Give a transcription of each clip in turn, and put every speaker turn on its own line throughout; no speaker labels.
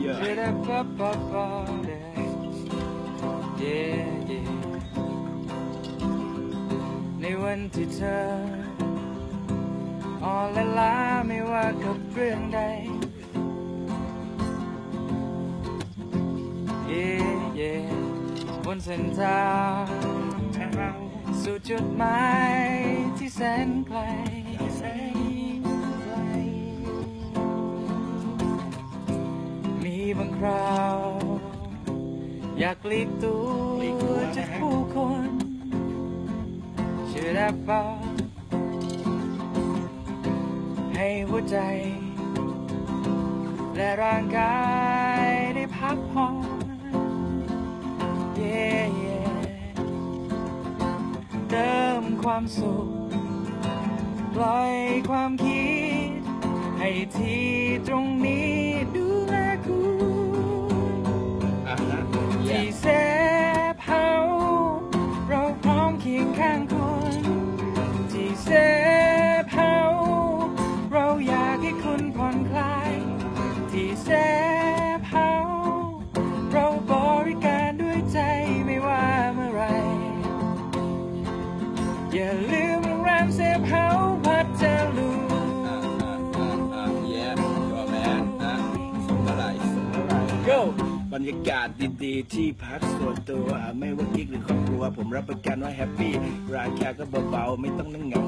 Yeah.
Yeah, yeah. ในวันที่เธออ่อนละล้าไม่ว่ากับเรื่องใด Yeah, yeah. บนเส้นทางสู่จุดหมายที่แสนไกล คราว อยากหลีกตัวจากผู้คนเชื่อได้เปล่าให้หัวใจ และร่างกายได้พักผ่อน yeah, yeah เติมความสุขปล่อยความคิด ให้ที่ตรงนี้
อ
ย่าลืมโรงแรมเซฟเฮาพัทลุง
อะอะอะอะ Yeah your man นะส่งเท่าไหร่ส่งเท่าไหร่
go
บรรยากาศดีๆ ที่พักส่วนตัว ไม่ว่ากิ๊กหรือครอบครัว ผมรับประกันว่าแฮปปี้ ราคาก็เบาๆ ไม่ต้องนั่งเหงา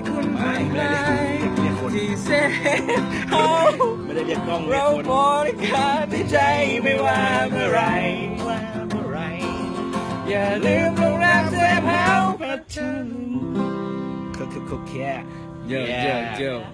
อยากให้คุณผ่อนคลายที่เซฟเฮา
ไม่ได้เรียกกล้องเรีย
เรา
กคน
บริการด้วยใจไม่ว่าเมื่อไหร
ว่าเมื่อไหร
อย่าลืมโรงแรมเซฟเฮาพัทลุง
ก็คือโคแค่
Yo, yo, yo.